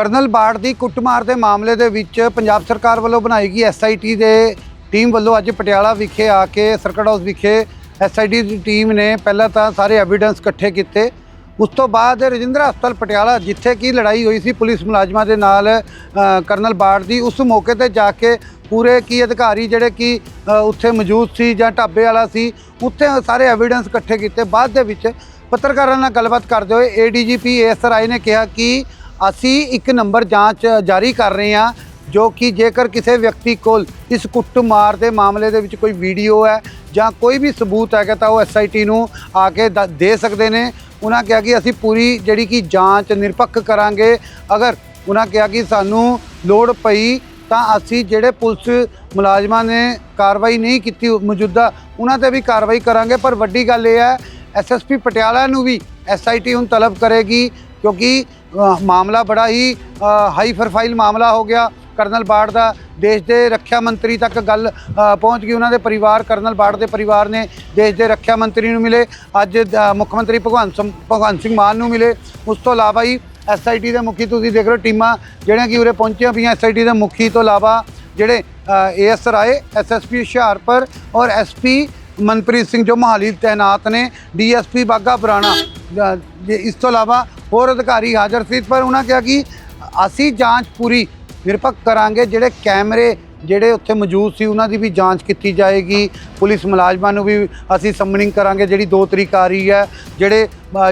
Colonel ਬਾੜ ਦੀ ਕੁੱਟਮਾਰ ਦੇ ਮਾਮਲੇ ਦੇ ਵਿੱਚ ਪੰਜਾਬ ਸਰਕਾਰ ਵੱਲੋਂ ਬਣਾਈ ਗਈ ਐਸਆਈਟੀ ਦੇ ਟੀਮ ਵੱਲੋਂ ਅੱਜ ਪਟਿਆਲਾ ਵਿਖੇ ਆ ਕੇ ਸਰਕਟ ਹਾਊਸ ਵਿਖੇ ਐਸਆਈਟੀ ਦੀ ਟੀਮ ਨੇ ਪਹਿਲਾਂ ਤਾਂ ਸਾਰੇ ਐਵੀਡੈਂਸ ਇਕੱਠੇ ਕੀਤੇ। ਉਸ ਤੋਂ ਬਾਅਦ ਰਜਿੰਦਰ ਹਸਪਤਾਲ ਪਟਿਆਲਾ, ਜਿੱਥੇ ਕੀ ਲੜਾਈ ਹੋਈ ਸੀ ਪੁਲਿਸ ਮੁਲਾਜ਼ਮਾਂ ਦੇ ਨਾਲ ਕਰਨਲ ਬਾੜ ਦੀ, ਉਸ ਮੌਕੇ ਤੇ ਜਾ ਕੇ ਪੂਰੇ ਕੀ ਅਧਿਕਾਰੀ ਜਿਹੜੇ ਕਿ ਉੱਥੇ ਮੌਜੂਦ ਸੀ ਜਾਂ ਢਾਬੇ ਵਾਲਾ ਸੀ, ਉੱਥੇ ਸਾਰੇ ਐਵੀਡੈਂਸ ਇਕੱਠੇ ਕੀਤੇ। ਬਾਅਦ ਦੇ ਵਿੱਚ ਪੱਤਰਕਾਰਾਂ ਨਾਲ ਗੱਲਬਾਤ ਕਰਦੇ ਹੋਏ ਏਡੀਜੀਪੀ ਏਐਸਆਈ ਨੇ ਕਿਹਾ ਕਿ ਅਸੀਂ ਇੱਕ ਨੰਬਰ ਜਾਂਚ ਜਾਰੀ ਕਰ ਰਹੇ ਹਾਂ, ਜੋ ਕਿ ਜੇਕਰ ਕਿਸੇ ਵਿਅਕਤੀ ਕੋਲ ਇਸ ਕੁੱਟਮਾਰ ਦੇ ਮਾਮਲੇ ਦੇ ਵਿੱਚ ਕੋਈ ਵੀਡੀਓ ਹੈ ਜਾਂ ਕੋਈ ਵੀ ਸਬੂਤ ਹੈਗਾ ਤਾਂ ਉਹ ਐਸਆਈਟੀ ਨੂੰ ਆ ਕੇ ਦ- ਦੇ ਸਕਦੇ ਨੇ। ਉਹਨਾਂ ਕਿਹਾ ਕਿ ਅਸੀਂ ਪੂਰੀ ਜਿਹੜੀ ਕਿ ਜਾਂਚ ਨਿਰਪੱਖ ਕਰਾਂਗੇ। ਅਗਰ ਉਹਨਾਂ ਕਿਹਾ ਕਿ ਸਾਨੂੰ ਲੋੜ ਪਈ ਤਾਂ ਅਸੀਂ ਜਿਹੜੇ ਪੁਲਿਸ ਮੁਲਾਜ਼ਮਾਂ ਨੇ ਕਾਰਵਾਈ ਨਹੀਂ ਕੀਤੀ, ਮੌਜੂਦਾ ਉਹਨਾਂ ਤੇ ਵੀ ਕਾਰਵਾਈ ਕਰਾਂਗੇ। ਪਰ ਵੱਡੀ ਗੱਲ ਇਹ ਹੈ ਐਸਐਸਪੀ ਪਟਿਆਲਾ ਨੂੰ ਵੀ ਐਸਆਈਟੀ ਹੁਣ ਤਲਬ ਕਰੇਗੀ। ਕਿਉਂਕਿ ਮਾਮਲਾ ਬੜਾ ਹੀ ਹਾਈ ਪ੍ਰੋਫਾਈਲ ਮਾਮਲਾ ਹੋ ਗਿਆ ਕਰਨਲ ਬਾੜ ਦਾ। ਦੇਸ਼ ਦੇ ਰੱਖਿਆ ਮੰਤਰੀ ਤੱਕ ਗੱਲ ਪਹੁੰਚ ਗਈ। ਉਹਨਾਂ ਦੇ ਪਰਿਵਾਰ ਕਰਨਲ ਬਾੜ ਦੇ ਪਰਿਵਾਰ ਨੇ ਦੇਸ਼ ਦੇ ਰੱਖਿਆ ਮੰਤਰੀ ਨੂੰ ਮਿਲੇ। ਅੱਜ ਮੁੱਖ ਮੰਤਰੀ ਭਗਵੰਤ ਸਿੰਘ- ਭਗਵੰਤ ਸਿੰਘ ਮਾਨ ਨੂੰ ਮਿਲੇ। ਉਸ ਤੋਂ ਇਲਾਵਾ ਹੀ ਐਸਆਈਟੀ ਦੇ ਮੁਖੀ ਤੁਸੀਂ ਦੇਖ ਰਹੇ ਹੋ ਟੀਮਾਂ ਜਿਹੜੀਆਂ ਕਿ ਉਰੇ ਪਹੁੰਚੀਆਂ ਪਈਆਂ ਐਸਆਈਟੀ ਦੇ ਮੁਖੀ ਤੋਂ ਇਲਾਵਾ ਜਿਹੜੇ ਏਐਸ ਰਾਏ ਐਸਐਸਪੀ ਹੁਸ਼ਿਆਰਪੁਰ ਔਰ ਐਸਪੀ ਮਨਪ੍ਰੀਤ ਸਿੰਘ ਜੋ ਮੋਹਾਲੀ ਤੈਨਾਤ ਨੇ ਡੀਐਸਪੀ ਬਾਗਾ ਪੁਰਾਣਾ ਅ, ਜੇ ਇਸ ਤੋਂ ਇਲਾਵਾ ਹੋਰ ਅਧਿਕਾਰੀ ਹਾਜ਼ਰ ਸੀ, ਪਰ ਉਹਨਾਂ ਕਿਹਾ ਕਿ ਅਸੀਂ ਜਾਂਚ ਪੂਰੀ ਨਿਰਪੱਖ ਕਰਾਂਗੇ, ਜਿਹੜੇ ਕੈਮਰੇ ਜਿਹੜੇ ਉੱਥੇ ਮੌਜੂਦ ਸੀ, ਉਹਨਾਂ ਦੀ ਵੀ ਜਾਂਚ ਕੀਤੀ ਜਾਏਗੀ। ਪੁਲਿਸ ਮੁਲਾਜ਼ਮਾਂ ਨੂੰ ਵੀ ਅਸੀਂ ਸਮਨਿੰਗ ਕਰਾਂਗੇ, ਜਿਹੜੀ ਦੋ ਤਰੀਕ ਆ ਰਹੀ ਹੈ। ਜਿਹੜੇ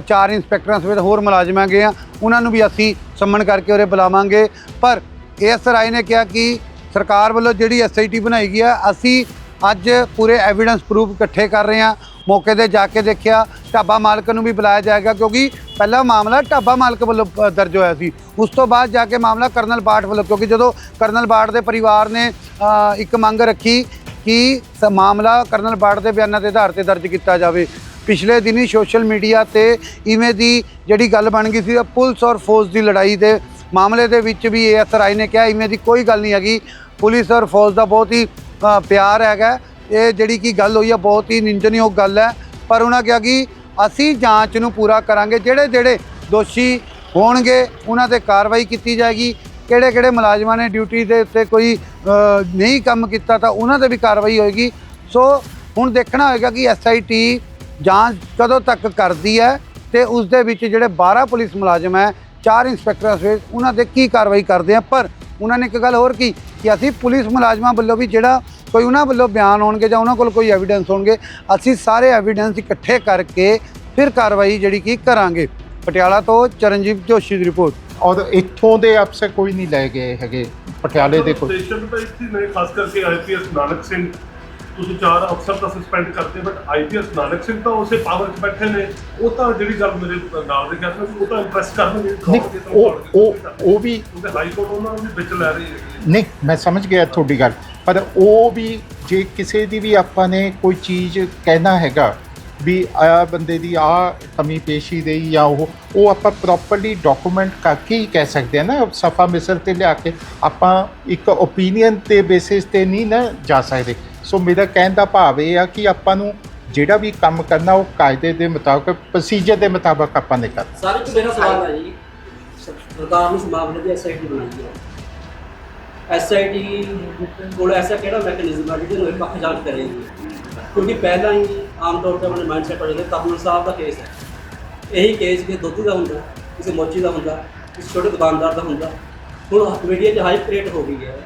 ਚਾਰ ਇੰਸਪੈਕਟਰਾਂ ਸਮੇਤ ਹੋਰ ਮੁਲਾਜ਼ਮ ਹੈਗੇ ਆ, ਉਹਨਾਂ ਨੂੰ ਵੀ ਅਸੀਂ ਸੰਮਨ ਕਰਕੇ ਉਰੇ ਬੁਲਾਵਾਂਗੇ। ਪਰ ਏਐਸ ਰਾਏ ਨੇ ਕਿਹਾ ਕਿ ਸਰਕਾਰ ਵੱਲੋਂ ਜਿਹੜੀ ਐਸਆਈਟੀ ਬਣਾਈ ਗਈ ਹੈ, ਅਸੀਂ ਅੱਜ ਪੂਰੇ ਐਵੀਡੈਂਸ ਪ੍ਰੂਫ ਇਕੱਠੇ ਕਰ ਰਹੇ ਹਾਂ। ਮੌਕੇ ਤੇ ਜਾ ਕੇ ਦੇਖਿਆ, ਢਾਬਾ ਮਾਲਕ ਨੂੰ ਵੀ ਬੁਲਾਇਆ ਜਾਏਗਾ ਕਿਉਂਕਿ ਪਹਿਲਾ ਮਾਮਲਾ ਢਾਬਾ ਮਾਲਕ ਵੱਲੋਂ ਦਰਜ ਹੋਇਆ ਸੀ। ਉਸ ਤੋਂ ਬਾਅਦ ਜਾ ਕੇ ਮਾਮਲਾ ਕਰਨਲ ਬਾਟ ਵੱਲੋਂ, ਕਿਉਂਕਿ ਜਦੋਂ ਕਰਨਲ ਬਾਟ ਦੇ ਪਰਿਵਾਰ ਨੇ ਇੱਕ ਮੰਗ ਰੱਖੀ ਕਿ ਸ- ਮਾਮਲਾ ਕਰਨਲ ਬਾਟ ਦੇ ਬਿਆਨਾਂ ਦੇ ਆਧਾਰ ਤੇ ਦਰਜ ਕੀਤਾ ਜਾਵੇ। ਪਿਛਲੇ ਦਿਨੀ ਸੋਸ਼ਲ ਮੀਡੀਆ ਤੇ ਇਵੇਂ ਦੀ ਜਿਹੜੀ ਗੱਲ ਬਣ ਗਈ ਸੀ ਪੁਲਿਸ ਔਰ ਫੌਜ ਦੀ ਲੜਾਈ ਦੇ ਮਾਮਲੇ ਦੇ ਵਿੱਚ ਵੀ ਏਐਸ ਰਾਏ ਨੇ ਕਿਹਾ, ਇਵੇਂ ਦੀ ਕੋਈ ਗੱਲ ਨਹੀਂ ਹੈਗੀ। ਪੁਲਿਸ ਔਰ ਫੌਜ ਦਾ ਬਹੁਤ ਹੀ ਪਿਆਰ ਹੈਗਾ। ਇਹ ਜਿਹੜੀ ਕੀ ਗੱਲ ਹੋਈ ਆ, ਬਹੁਤ ਹੀ ਨਿੰਦਣਯੋਗ ਗੱਲ ਹੈ। ਪਰ ਉਹਨਾਂ ਕਿਹਾ ਕਿ ਅਸੀਂ ਜਾਂਚ ਨੂੰ ਪੂਰਾ ਕਰਾਂਗੇ। ਜਿਹੜੇ ਜਿਹੜੇ ਦੋਸ਼ੀ ਹੋਣਗੇ, ਉਹਨਾਂ ਤੇ ਕਾਰਵਾਈ ਕੀਤੀ ਜਾਏਗੀ। ਕਿਹੜੇ ਕਿਹੜੇ ਮੁਲਾਜ਼ਮਾਂ ਨੇ ਡਿਊਟੀ ਦੇ ਉੱਤੇ ਕੋਈ ਨਹੀਂ ਕੰਮ ਕੀਤਾ ਤਾਂ ਉਹਨਾਂ ਤੇ ਵੀ ਕਾਰਵਾਈ ਹੋਏਗੀ। ਸੋ ਹੁਣ ਦੇਖਣਾ ਹੋਏਗਾ ਕਿ ਐਸਆਈਟੀ ਜਾਂਚ ਕਦੋਂ ਤੱਕ ਕਰਦੀ ਹੈ ਤੇ ਉਸ ਦੇ ਵਿੱਚ ਜਿਹੜੇ 12 ਪੁਲਿਸ ਮੁਲਾਜ਼ਮ ਹੈ, ਚਾਰ ਇੰਸਪੈਕਟਰ ਸਮੇਤ ਉਹਨਾਂ ਤੇ ਕੀ ਕਾਰਵਾਈ ਕਰਦੇ ਆ। ਪਰ ਉਹਨਾਂ ਨੇ ਇੱਕ ਗੱਲ ਹੋਰ ਕੀ ਕਿ ਅਸੀਂ ਪੁਲਿਸ ਮੁਲਾਜ਼ਮਾਂ ਵੱਲੋਂ ਵੀ ਜਿਹੜਾ ਕੋਈ ਉਹਨਾਂ ਵੱਲੋਂ ਬਿਆਨ ਹੋਣਗੇ ਜਾਂ ਉਹਨਾਂ ਕੋਲ ਕੋਈ ਐਵੀਡੈਂਸ ਹੋਣਗੇ ਅਸੀਂ ਸਾਰੇ ਐਵੀਡੈਂਸ ਇਕੱਠੇ ਕਰਕੇ ਫਿਰ ਕਾਰਵਾਈ ਜਿਹੜੀ ਕੀ ਕਰਾਂਗੇ। ਪਟਿਆਲਾ ਤੋਂ ਚਰਨਜੀਤ ਜੋਸ਼ੀ ਦੀ ਰਿਪੋਰਟ ਔਰ ਇੱਥੋਂ ਦੇ ਅਫਸਰ ਕੋਈ ਨਹੀਂ ਲੈ ਗਏ ਹੈਗੇ ਪਟਿਆਲੇ ਦੇ ਕੋਈ। ਸਟੇਸ਼ਨ ਤਾਂ ਇੱਥੇ ਨੇ ਖਾਸ ਕਰਕੇ ਆਈਪੀਐਸ ਨਾਨਕ ਸਿੰਘ। ਤੁਸੀਂ ਚਾਰ ਅਫਸਰ ਤਾਂ ਸਸਪੈਂਡ ਕਰਤੇ ਬਟ ਆਈਪੀਐਸ ਨਾਨਕ ਸਿੰਘ ਤਾਂ ਉਸੇ ਪਾਵਰ 'ਚ ਬੈਠੇ ਨੇ। ਉਹ ਤਾਂ ਜਿਹੜੀ ਗੱਲ ਮੇਰੇ ਨਾਲ ਦੇ ਕਹਿੰਦੇ ਉਹ ਤਾਂ ਇੰਪ੍ਰੈਸ ਕਰਨਗੇ ਉਹ ਉਹ ਉਹ ਵੀ ਉਹਦੇ ਹਾਈ ਕੋਰਟ ਉਹਨਾਂ ਨੂੰ ਵਿੱਚ ਲੈ ਰਹੀ ਹੈ। ਨਹੀਂ ਮੈਂ ਸਮਝ ਗਿਆ ਤੁਹਾਡੀ ਗੱਲ ਪਰ ਉਹ ਵੀ ਜੇ ਕਿਸੇ ਦੀ ਵੀ ਆਪਾਂ ਨੇ ਕੋਈ ਚੀਜ਼ ਕਹਿਣਾ ਹੈਗਾ ਵੀ ਆ ਬੰਦੇ ਦੀ ਆ ਕਮੀ ਪੇਸ਼ੀ ਦੇ ਜਾਂ ਉਹ ਉਹ ਆਪਾਂ ਪ੍ਰੋਪਰਲੀ ਡਾਕੂਮੈਂਟ ਕਰਕੇ ਹੀ ਕਹਿ ਸਕਦੇ ਆ ਨਾ ਸਫਾ ਮਿਸਰ ਤੇ ਲਿਆ ਕੇ ਆਪਾਂ ਇੱਕ ਓਪੀਨੀਅਨ ਤੇ ਬੇਸਿਸ ਤੇ ਨਹੀਂ ਨਾ ਜਾ ਸਕਦੇ। ਸੋ ਮੇਰਾ ਕਹਿਣ ਦਾ ਭਾਵ ਇਹ ਆ ਕਿ ਆਪਾਂ ਨੂੰ ਜਿਹੜਾ ਵੀ ਕੰਮ ਕਰਨਾ, ਉਹ ਕਾਇਦੇ ਦੇ ਮੁਤਾਬਕ ਪ੍ਰੋਸੀਜਰ ਦੇ ਮੁਤਾਬਕ ਆਪਾਂ ਨੇ ਕਰਨਾ। ਸਾਰੇ ਤੋਂ ਮੇਰਾ ਸਵਾਲ ਹੈ ਜੀ। ਸਰਕਾਰ ਨੇ ਇਸ ਮਾਮਲੇ ਦੀ ਐਸਆਈਟੀ ਬਣਾਈ ਹੈ ਐਸਆਈਟੀ ਕੋਲ ਐਸਾ ਕਿਹੜਾ ਮੈਕੈਨਿਜ਼ਮ ਹੈ ਜਿਹਦੇ ਨਾਲ ਪੱਖ ਜਾਂਚ ਕਰੇਗੀ ਕਿਉਂਕਿ ਪਹਿਲਾਂ ਹੀ ਆਮ ਤੌਰ ਤੇ ਆਪਣੇ ਮਾਈਂਡਸੈਟ ਹੋ ਜਾਂਦਾ ਤਪਨ ਸਾਹਿਬ ਦਾ ਕੇਸ ਹੈ। ਇਹੀ ਕੇਸ ਕਿ ਦੁੱਧ ਦਾ ਹੁੰਦਾ, ਕਿਸੇ ਮੋਚੀ ਦਾ ਹੁੰਦਾ, ਕਿਸੇ ਛੋਟੇ ਦੁਕਾਨਦਾਰ ਦਾ ਹੁੰਦਾ, ਹੁਣ ਮੀਡੀਆ 'ਚ ਹਾਈਪ ਕ੍ਰੀਏਟ ਹੋ ਗਈ ਹੈ।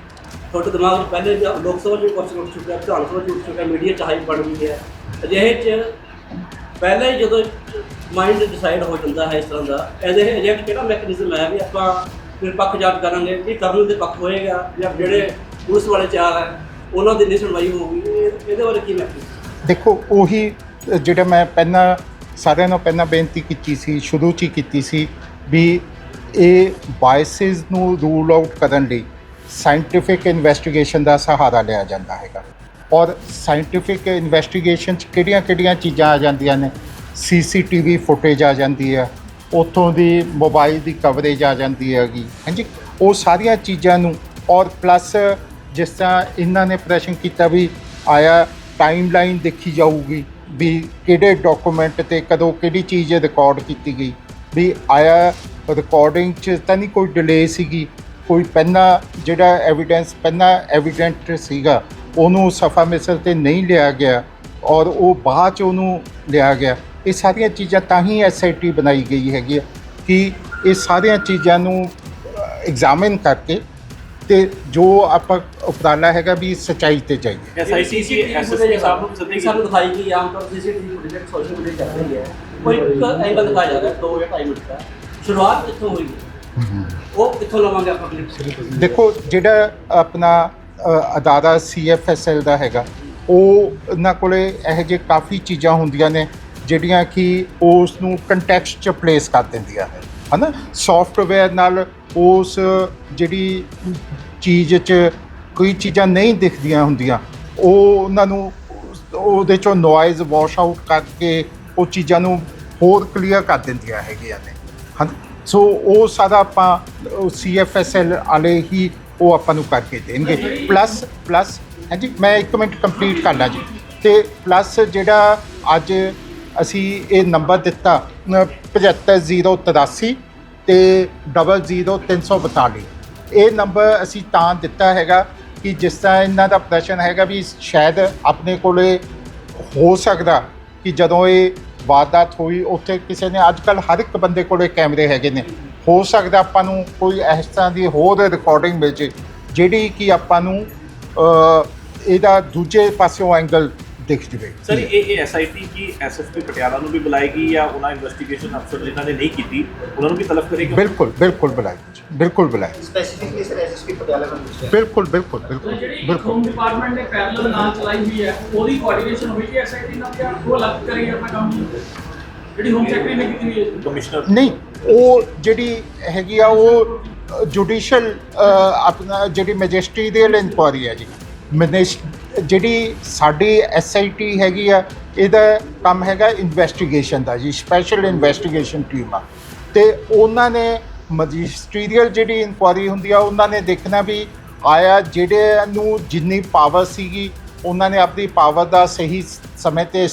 ਤੁਹਾਡੇ ਦਿਮਾਗ 'ਚ ਪਹਿਲੇ ਜਾਂ ਲੋਕ ਸਭਾ 'ਚ ਕੁਐਸਚਨ ਉੱਠ ਚੁੱਕਿਆ, ਵਿਧਾਨ ਸਭਾ 'ਚ ਉੱਠ ਚੁੱਕਿਆ ਮੀਡੀਆ 'ਚ ਹਾਈਪ ਬਣ ਗਈ ਹੈ। ਅਜਿਹੇ 'ਚ ਪਹਿਲਾਂ ਹੀ ਜਦੋਂ ਮਾਈਂਡ ਡਿਸਾਈਡ ਹੋ ਜਾਂਦਾ ਹੈ ਇਸ ਤਰ੍ਹਾਂ ਦਾ ਇਹਦੇ ਏਜੰਟ ਕਿਹੜਾ ਮੈਕੈਨਿਜ਼ਮ ਹੈ ਵੀ ਆਪਾਂ ਨਿਰਪੱਖ ਜਾਂਚ ਕਰਾਂਗੇ ਕਿ ਕਰਨ ਦੇ ਪੱਖ ਹੋਏਗਾ ਜਾਂ ਜਿਹੜੇ ਪੁਲਿਸ ਵਾਲੇ ਚਾਰ ਹੈ, ਉਹਨਾਂ ਦੀ ਨਹੀਂ ਸੁਣਵਾਈ ਹੋਊਗੀ, ਇਹ- ਇਹਦੇ ਬਾਰੇ ਕੀ ਮੈਕੈਨਿਜ਼ਮ ਦੇਖੋ, ਉਹੀ ਜਿਹੜਾ ਮੈਂ ਪਹਿਲਾਂ ਸਾਰਿਆਂ ਨੂੰ ਪਹਿਲਾਂ ਬੇਨਤੀ ਕੀਤੀ ਸੀ, ਸ਼ੁਰੂ 'ਚ ਹੀ ਕੀਤੀ ਸੀ ਵੀ ਇਹ ਬਾਇਸਿਸ ਨੂੰ ਰੂਲ ਆਊਟ ਕਰਨ ਲਈ ਸਾਇੰਟੀਫਿਕ ਇਨਵੈਸਟੀਗੇਸ਼ਨ ਦਾ ਸਹਾਰਾ ਲਿਆ ਜਾਂਦਾ ਹੈਗਾ। ਔਰ ਸਾਇੰਟੀਫਿਕ ਇਨਵੈਸਟੀਗੇਸ਼ਨ 'ਚ ਕਿਹੜੀਆਂ-ਕਿਹੜੀਆਂ ਚੀਜ਼ਾਂ ਆ ਜਾਂਦੀਆਂ ਨੇ? ਸੀਸੀਟੀਵੀ ਫੁਟੇਜ ਆ ਜਾਂਦੀ ਹੈ। ਉੱਥੋਂ ਦੀ ਮੋਬਾਈਲ ਦੀ ਕਵਰੇਜ ਆ ਜਾਂਦੀ ਹੈਗੀ। ਹਾਂਜੀ, ਉਹ ਸਾਰੀਆਂ ਚੀਜ਼ਾਂ ਨੂੰ ਔਰ ਪਲੱਸ ਜਿਸ ਤਰ੍ਹਾਂ ਇਹਨਾਂ ਨੇ ਪ੍ਰਸ਼ਨ ਕੀਤਾ ਵੀ ਆਇਆ ਟਾਈਮਲਾਈਨ ਦੇਖੀ ਜਾਊਗੀ ਵੀ ਕਿਹੜੇ ਡਾਕੂਮੈਂਟ ਤੇ ਕਦੋਂ ਕਿਹੜੀ ਚੀਜ਼ ਰਿਕਾਰਡ ਕੀਤੀ ਗਈ। ਵੀ ਆਇਆ ਰਿਕਾਰਡਿੰਗ 'ਚ ਤਾਂ ਨਹੀਂ ਕੋਈ ਡਿਲੇ ਸੀਗੀ। ਕੋਈ ਪਹਿਨਾ ਜਿਹੜਾ ਐਵੀਡੈਂਸ ਪਹਿਨਾ ਐਵੀਡੈਂਟ ਸੀਗਾ ਉਹਨੂੰ ਸਫਾ ਮਿਸਲ ਤੇ ਨਹੀਂ ਲਿਆ ਗਿਆ ਔਰ ਉਹ ਬਾਅਦ 'ਚ ਉਹਨੂੰ ਲਿਆ ਗਿਆ। ਇਹ ਸਾਰੀਆਂ ਚੀਜ਼ਾਂ ਤਾਂ ਹੀ ਐਸਆਈਟੀ ਬਣਾਈ ਗਈ ਹੈਗੀ ਆ ਕਿ ਇਹ ਸਾਰੀਆਂ ਚੀਜ਼ਾਂ ਨੂੰ ਐਗਜ਼ਾਮਿਨ ਕਰਕੇ ਤੇ ਜੋ ਆਪਾਂ ਉਪਰਾਲਾ ਹੈਗਾ ਵੀ ਸਚਾਈ ਤੇ ਜਾਈਏ। ਐਸਆਈਟੀ ਦੀ ਐਸਐਸਪੀ ਸਾਹਿਬ ਨੂੰ ਸੱਦੇ ਸਾਨੂੰ ਦਿਖਾਈ ਗਈ ਆਮ ਤੌਰ ਤੇ ਸੀਸੀਟੀਵੀ ਫੁਟੇਜ ਸੋਸ਼ਲ ਮੀਡੀਆ ਚੱਲ ਰਹੀ ਹੈ ਕੋਈ ਇੱਕ ਐਂਗਲ ਦਿਖਾਇਆ ਜਾ ਰਿਹਾ ਦੋ ਜਾਂ ਢਾਈ ਮਿੰਟ ਦਾ। ਸ਼ੁਰੂਆਤ ਕਿੱਥੋਂ ਹੋਈ? ਹੈ ਉਹ ਕਿੱਥੋਂ ਲਵਾਂਗੇ ਆਪਾਂ ਕਲਿੱਪ ਦੇਖੋ ਜਿਹੜਾ ਆਪਣਾ ਅ, ਅਦਾਰਾ ਸੀਐਫਐਸਐਲ ਦਾ ਹੈਗਾ ਉਹ ਉਹਨਾਂ ਕੋਲੇ ਇਹੋ ਜਿਹੇ ਕਾਫੀ ਚੀਜ਼ਾਂ ਹੁੰਦੀਆਂ ਨੇ ਜਿਹੜੀਆਂ ਕਿ ਉਸ ਨੂੰ ਕੰਟੈਕਸਟ ਚ ਪਲੇਸ ਕਰ ਦਿੰਦੀਆਂ ਹੈ ਹਨਾ? ਸੌਫਟਵੇਅਰ ਨਾਲ ਉਸ ਜਿਹੜੀ ਚੀਜ਼ 'ਚ ਕੋਈ ਚੀਜ਼ਾਂ ਨਹੀਂ ਦਿਖਦੀਆਂ ਹੁੰਦੀਆਂ ਉਹ ਉਹਨਾਂ ਨੂੰ ਉਹਦੇ ਚੋਂ ਨੋਇਜ਼ ਵਾਸ਼ ਆਊਟ ਕਰਕੇ ਉਹ ਚੀਜ਼ਾਂ ਨੂੰ ਹੋਰ ਕਲੀਅਰ ਕਰ ਦਿੰਦੀਆਂ ਹੈਗੀਆਂ ਨੇ ਹਨ? ਸੋ ਉਹ ਸਾਰਾ ਆਪਾਂ ਸੀਐਫਐਸਐਲ ਵਾਲੇ ਹੀ ਉਹ ਆਪਾਂ ਨੂੰ ਕਰਕੇ ਦੇਣਗੇ। ਪਲੱਸ ਪਲੱਸ ਹਾਂਜੀ ਮੈਂ ਇੱਕ ਮਿੰਟ ਕੰਪਲੀਟ ਕਰ ਲਾਂ ਜੀ। ਤੇ ਪਲੱਸ ਜਿਹੜਾ ਅੱਜ ਅਸੀਂ ਇਹ ਨੰਬਰ ਦਿੱਤਾ ਅ, 75083 ਤੇ 00342 ਇਹ ਨੰਬਰ ਅਸੀਂ ਤਾਂ ਦਿੱਤਾ ਹੈਗਾ ਕਿ ਜਿਸ ਤਰ੍ਹਾਂ ਇਹਨਾਂ ਦਾ ਪ੍ਰਸ਼ਨ ਹੈਗਾ ਵੀ ਸ਼ਾਇਦ ਆਪਣੇ ਕੋਲੇ ਹੋ ਸਕਦਾ ਕਿ ਜਦੋਂ ਇਹ ਵਾਰਦਾਤ ਹੋਈ, ਉੱਥੇ ਕਿਸੇ ਨੇ ਅੱਜ ਕੱਲ ਹਰ ਇੱਕ ਬੰਦੇ ਕੋਲੇ ਕੈਮਰੇ ਹੈਗੇ ਨੇ। ਹੋ ਸਕਦਾ ਆਪਾਂ ਨੂੰ ਕੋਈ ਇਸ ਤਰ੍ਹਾਂ ਦੀ ਹੋਰ ਰਿਕਾਰਡਿੰਗ ਮਿਲ ਜੇ, ਜਿਹੜੀ ਕਿ ਆਪਾਂ ਨੂੰ ਇਹਦਾ ਦੂਜੇ ਪਾਸਿਓਂ ਐਂਗਲ ਦਿਖ ਜਵੇ ਸਰ ਇਹ ਇਹ ਐਸਆਈਟੀ ਕੀ ਐਸਐਸਪੀ ਪਟਿਆਲਾ ਨੂੰ ਵੀ ਬੁਲਾਏਗੀ ਜਾਂ ਉਹਨਾਂ ਇਨਵੈਸਟੀਗੇਸ਼ਨ ਅਫਸਰ ਜਿਨ੍ਹਾਂ ਨੇ ਨਹੀਂ ਕੀਤੀ ਉਹਨਾਂ ਨੂੰ ਵੀ ਤਲਬ ਕਰੇਗੀ? ਬਿਲਕੁਲ ਬਿਲਕੁਲ ਬੁਲਾਈ ਬਿਲਕੁਲ ਬੁਲਾਈ ਸਪੈਸੀਫਿਕਲੀ ਸਰ ਐਸਐਸਪੀ ਪਟਿਆਲਾ ਦਾ ਪੁੱਛਿਆ। ਬਿਲਕੁਲ ਬਿਲਕੁਲ ਬਿਲਕੁਲ ਜਿਹੜੀ ਬਿਲਕੁਲ। ਹੋਮ ਡਿਪਾਰਟਮੈਂਟ ਨੇ ਪੈਰਲਲ ਨਾਲ ਚਲਾਈ ਹੋਈ ਹੈ ਉਹਦੀ ਕੋਆਰਡੀਨੇਸ਼ਨ ਹੋਈ ਹੈ ਐਸਆਈਟੀ ਨਾਲ ਜਾਂ ਉਹ ਅਲੱਗ ਕਰੇਗੀ ਆਪਣਾ ਕੰਮ? ਜਿਹੜੀ ਹੋਮ ਸੈਕਟਰੀ ਨੇ ਕੀਤੀ ਹੋਈ ਹੈ ਕਮਿਸ਼ਨਰ ਨਹੀਂ ਉਹ ਜਿਹੜੀ ਹੈਗੀ ਆ ਉਹ ਜੁਡੀਸ਼ੀਅਲ ਆਪਣਾ ਜਿਹੜੀ ਮੈਜਿਸਟਰੀਅਲ ਇਨਕੁਆਰੀ ਹੈ ਜੀ। ਮੈਨਿਸ ਜਿਹੜੀ ਸਾਡੀ ਐਸਆਈਟੀ ਹੈਗੀ ਆ, ਇਹਦਾ ਕੰਮ ਹੈਗਾ ਇਨਵੈਸਟੀਗੇਸ਼ਨ ਦਾ ਜੀ ਸਪੈਸ਼ਲ ਇਨਵੈਸਟੀਗੇਸ਼ਨ ਟੀਮ ਆ। ਤੇ ਉਹਨਾਂ ਨੇ ਮੈਜਿਸਟਰੀਅਲ ਜਿਹੜੀ ਇਨਕੁਆਰੀ ਹੁੰਦੀ ਆ, ਉਹਨਾਂ ਨੇ ਦੇਖਣਾ ਵੀ ਆਇਆ ਜਿਹੜੇ ਨੂੰ ਜਿੰਨੀ ਪਾਵਰ ਸੀਗੀ, ਉਹਨਾਂ ਨੇ ਆਪਣੀ ਪਾਵਰ ਦਾ ਸਹੀ ਸਮੇਂ ਤੇ